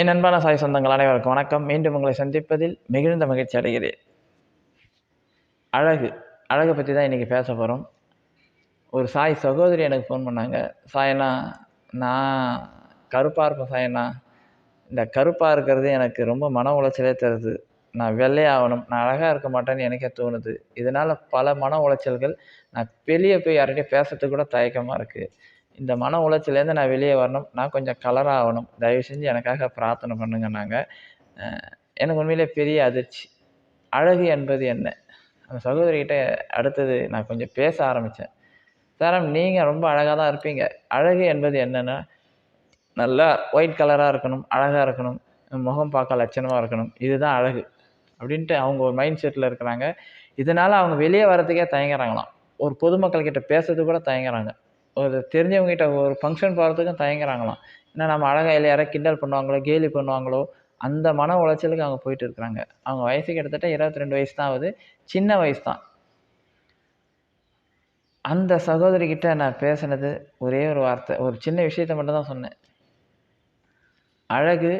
என் அன்பான சாய் சொந்தங்கள் அனைவருக்கும் வணக்கம். மீண்டும் உங்களை சந்திப்பதில் மிகுந்த மகிழ்ச்சி அடைகிறேன். அழகு அழகை பற்றி தான் இன்றைக்கி பேச போகிறோம் ஒரு சாய் சகோதரி எனக்கு ஃபோன் பண்ணாங்க. சாயண்ணா நான் கருப்பாக இருப்பேன் சாயண்ணா இந்த கருப்பாக இருக்கிறது எனக்கு ரொம்ப மன உளைச்சலே தருது. நான் வெள்ளையாகணும் நான் அழகாக இருக்க மாட்டேன்னு எனக்கே தோணுது. இதனால் பல மன உளைச்சல்கள் நான் வெளியே போய் யார்கிட்டையும் பேசுறதுக்கு கூட தயக்கமாக இருக்குது இந்த மன உளைச்சலேருந்து நான் வெளியே வரணும். நான் கொஞ்சம் கலர் ஆகணும். தயவு செஞ்சு எனக்காக பிரார்த்தனை பண்ணுங்கன்னாங்க எனக்கு உண்மையிலே பெரிய அதிர்ச்சி. அழகு என்பது என்ன? அந்த சகோதரிகிட்ட அடுத்தது நான் கொஞ்சம் பேச ஆரம்பித்தேன் சாரம் நீங்கள் ரொம்ப அழகாக தான் இருப்பீங்க. அழகு என்பது என்னென்னா நல்லா ஒயிட் கலராக இருக்கணும் அழகாக இருக்கணும் முகம் பார்க்க லட்சணமாக இருக்கணும். இதுதான் அழகு. அப்படின்ட்டு அவங்க ஒரு மைண்ட் செட்டில் இருக்கிறாங்க. இதனால் அவங்க வெளியே வரதுக்கே தயங்குறாங்களாம். ஒரு பொதுமக்கள் பேசுறது பேசுறதுக்கு கூட தயங்குறாங்க. ஒரு தெரிஞ்சவங்க கிட்ட ஒரு ஃபங்க்ஷன் போகிறதுக்கும் தயங்குறாங்களாம். ஏன்னா நம்ம அழகாக இல்லை யாராவது கிண்டல் பண்ணுவாங்களோ கேலி பண்ணுவாங்களோ அந்த மன உளைச்சலுக்கு அவங்க போயிட்டு இருக்கிறாங்க. அவங்க வயசு கிட்டத்தட்ட இருபத்தி ரெண்டு வயசு தான் ஆகுது சின்ன வயசு தான் அந்த சகோதரிக்கிட்ட நான் பேசினது ஒரே ஒரு வார்த்தை ஒரு சின்ன விஷயத்த மட்டும் தான் சொன்னேன். அழகு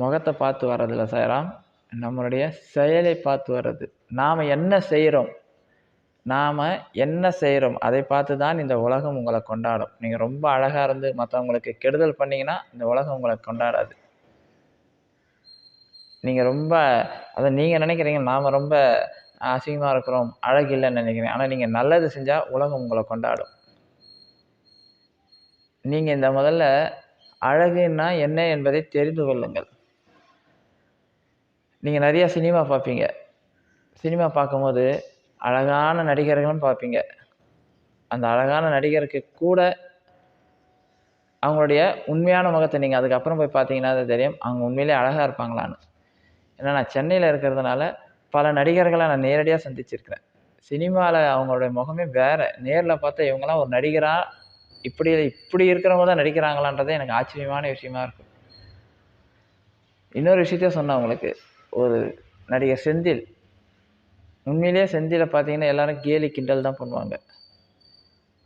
முகத்தை பார்த்து வர்றதில்ல சாராம் நம்மளுடைய செயலை பார்த்து வர்றது. நாம் என்ன செய்கிறோம் நாம் என்ன செய்கிறோம் அதை பார்த்து தான் இந்த உலகம் உங்களை கொண்டாடும். நீங்கள் ரொம்ப அழகாக இருந்து மற்றவங்களுக்கு கெடுதல் பண்ணீங்கன்னா இந்த உலகம் உங்களை கொண்டாடாது. நீங்கள் ரொம்ப அதை நீங்கள் நினைக்கிறீங்க நாம் ரொம்ப அசிங்கமாக இருக்கிறோம் அழகு இல்லைன்னு நினைக்கிறேன் ஆனால் நீங்கள் நல்லது செஞ்சால் உலகம் உங்களை கொண்டாடும். நீங்கள் இந்த முதல்ல அழகுன்னா என்ன என்பதை தெரிந்து கொள்ளுங்கள். நீங்கள் நிறையா சினிமா பார்ப்பீங்க. சினிமா பார்க்கும்போது அழகான நடிகர்களும் பார்ப்பீங்க. அந்த அழகான நடிகருக்கு கூட அவங்களுடைய உண்மையான முகத்தை நீங்கள் அதுக்கப்புறம் போய் பார்த்தீங்கன்னா அது தெரியும். அவங்க உண்மையிலே அழகாக இருப்பாங்களான்னு. ஏன்னா நான் சென்னையில் இருக்கிறதுனால பல நடிகர்களை நான் நேரடியாக சந்திச்சிருக்கிறேன். சினிமாவில் அவங்களுடைய முகமே வேறு. நேரில் பார்த்தா இவங்கெல்லாம் ஒரு நடிகராக இப்படி இப்படி இருக்கிறவங்க தான் நடிக்கிறாங்களான்றதே எனக்கு ஆச்சரியமான விஷயமா இருக்கும். இன்னொரு விஷயத்தையும் சொன்னேன் உங்களுக்கு. ஒரு நடிகர் செந்தில் உண்மையிலேயே செந்திலை பார்த்தீங்கன்னா எல்லாரும் கேலி கிண்டல் தான் பண்ணுவாங்க.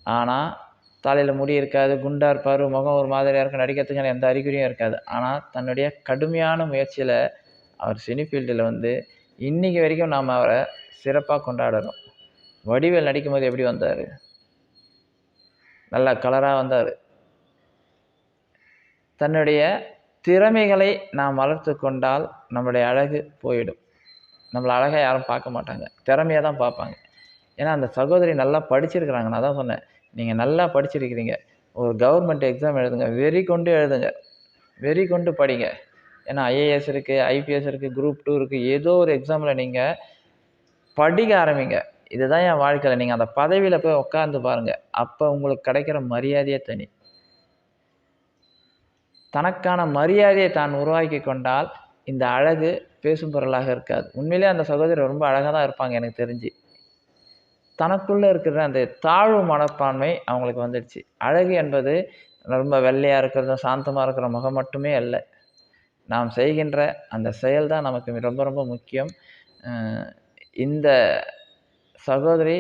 ஆனால் தலையில் முடி இருக்காது குண்டா இருப்பார் முகம் ஒரு மாதிரியாக இருக்கும் நடிக்கிறதுக்கான எந்த அறிகுறியும் இருக்காது. ஆனால் தன்னுடைய கடுமையான முயற்சியில் அவர் சினி ஃபீல்டில் வந்து இன்றைக்கி வரைக்கும் நாம் அவரை சிறப்பாக கொண்டாடுறோம் வடிவேல் நடிக்கும்போது எப்படி வந்தார்? நல்லா கலராக வந்தார். தன்னுடைய திறமைகளை நாம் வளர்த்து கொண்டால் நம்முடைய அழகு போயிடும். நம்மளை அழகாக யாரும் பார்க்க மாட்டாங்க. திறமையாக தான் பார்ப்பாங்க. ஏன்னா அந்த சகோதரி நல்லா படிச்சிருக்கிறாங்க. நான் தான் சொன்னேன். நீங்கள் நல்லா படிச்சிருக்கிறீங்க. ஒரு கவர்மெண்ட் எக்ஸாம் எழுதுங்க. வெறி கொண்டு எழுதுங்க. வெறி கொண்டு படிங்க. ஏன்னா ஐஏஎஸ் இருக்குது ஐபிஎஸ் இருக்குது குரூப் டூ இருக்குது ஏதோ ஒரு எக்ஸாமில் நீங்கள் படிக்க ஆரம்பிங்க. இதுதான் என் வாழ்க்கையில். நீங்கள் அந்த பதவியில் போய் உட்காந்து பாருங்கள் அப்போ உங்களுக்கு கிடைக்கிற மரியாதையே தனி. தனக்கான மரியாதையை தான் உருவாக்கி கொண்டால் இந்த அழகு பேசும் பொருளாக இருக்காது. உண்மையிலே அந்த சகோதரி ரொம்ப அழகாக தான் இருப்பாங்க எனக்கு தெரிஞ்சு. தனக்குள்ளே இருக்கிற அந்த தாழ்வு மனப்பான்மை அவங்களுக்கு வந்துடுச்சு. அழகு என்பது ரொம்ப வெள்ளையாக இருக்கிறதும் சாந்தமாக இருக்கிற முகம் மட்டுமே அல்ல. நாம் செய்கின்ற அந்த செயல் தான் நமக்கு ரொம்ப ரொம்ப முக்கியம். இந்த சகோதரி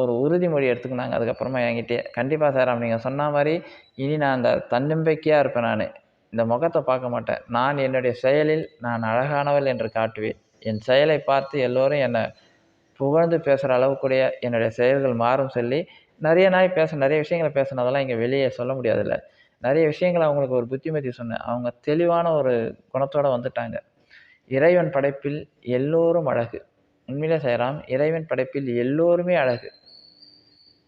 ஒரு உறுதிமொழி எடுத்துக்கினாங்க. அதுக்கப்புறமா என்கிட்டே கண்டிப்பாக சார் நீங்கள் சொன்ன மாதிரி இனி நான் அந்த தன்னம்பிக்கையாக இருப்பேன் நான். இந்த முகத்தை பார்க்க மாட்டேன். நான் என்னுடைய செயலில் நான் அழகானவள் என்று காட்டுவேன். என் செயலை பார்த்து எல்லோரும் என்னை புகழ்ந்து பேசுகிற அளவுக்குடைய என்னுடைய செயல்கள் மாறும் சொல்லி நிறைய நாய் பேச நிறைய விஷயங்களை பேசினதெல்லாம் இங்கே வெளியே சொல்ல முடியாதுல்ல. நிறைய விஷயங்களை அவங்களுக்கு ஒரு புத்திமதி சொன்னேன். அவங்க தெளிவான ஒரு குணத்தோடு வந்துட்டாங்க. இறைவன் படைப்பில் எல்லோரும் அழகு. உண்மையிலே செய்கிறாம் இறைவன் படைப்பில் எல்லோருமே அழகு.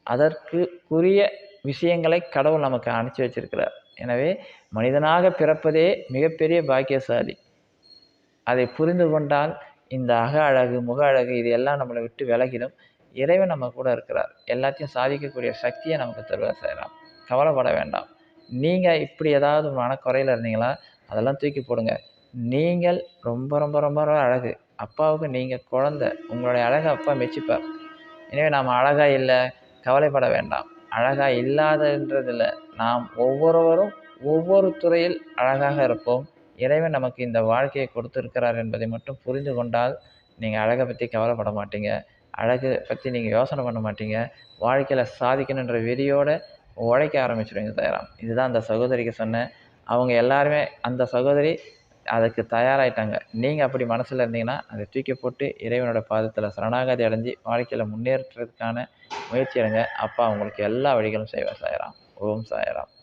அதற்கு உரிய விஷயங்களை கடவுள் நமக்கு அனுப்பிச்சி வச்சிருக்கிறார். எனவே மனிதனாக பிறப்பதே மிகப்பெரிய பாக்கியசாலி. அதை புரிந்து கொண்டால் இந்த அக அழகு முக அழகு இது எல்லாம் நம்மளை விட்டு விலகிடும். இறைவன் நம்ம கூட இருக்கிறார். எல்லாத்தையும் சாதிக்கக்கூடிய சக்தியை நமக்கு தருவார் செய்யலாம் கவலைப்பட வேண்டாம். நீங்கள் இப்படி ஏதாவது மனக்குறையில் இருந்தீங்களா? அதெல்லாம் தூக்கி போடுங்க. நீங்கள் ரொம்ப ரொம்ப ரொம்ப ரொம்ப அழகு. அப்பாவுக்கு நீங்கள் குழந்த. உங்களுடைய அழகை அப்பா மெச்சிப்பார். எனவே நாம் அழகாக இல்லை கவலைப்பட வேண்டாம். அழகாக இல்லாதன்றதில்லை. நாம் ஒவ்வொருவரும் ஒவ்வொரு துறையில் அழகாக இருப்போம். இறைவன் நமக்கு இந்த வாழ்க்கையை கொடுத்துருக்கிறார் என்பதை மட்டும் புரிந்து கொண்டால் நீங்கள் அழகை பற்றி கவலைப்பட மாட்டீங்க. அழகு பற்றி நீங்கள் யோசனை பண்ண மாட்டீங்க. வாழ்க்கையில் சாதிக்கணுன்ற வெறியோடு உழைக்க ஆரம்பிச்சிடுவீங்க தயாராம். இதுதான் அந்த சகோதரிக்கு சொன்னேன். அவங்க எல்லாருமே அந்த சகோதரி அதுக்கு தயாராகிட்டாங்க நீங்கள் அப்படி மனசில் இருந்தீங்கன்னா அதை தூக்கி போட்டு இறைவனோட பாதத்தில் சரணாகதி அடைஞ்சு வாழ்க்கையில் முன்னேற்றத்துக்கான முயற்சி எடுங்க. அப்பா உங்களுக்கு எல்லா வழிகளும் செய்வார் சாய்ராம். ஓம் சாய்ராம்.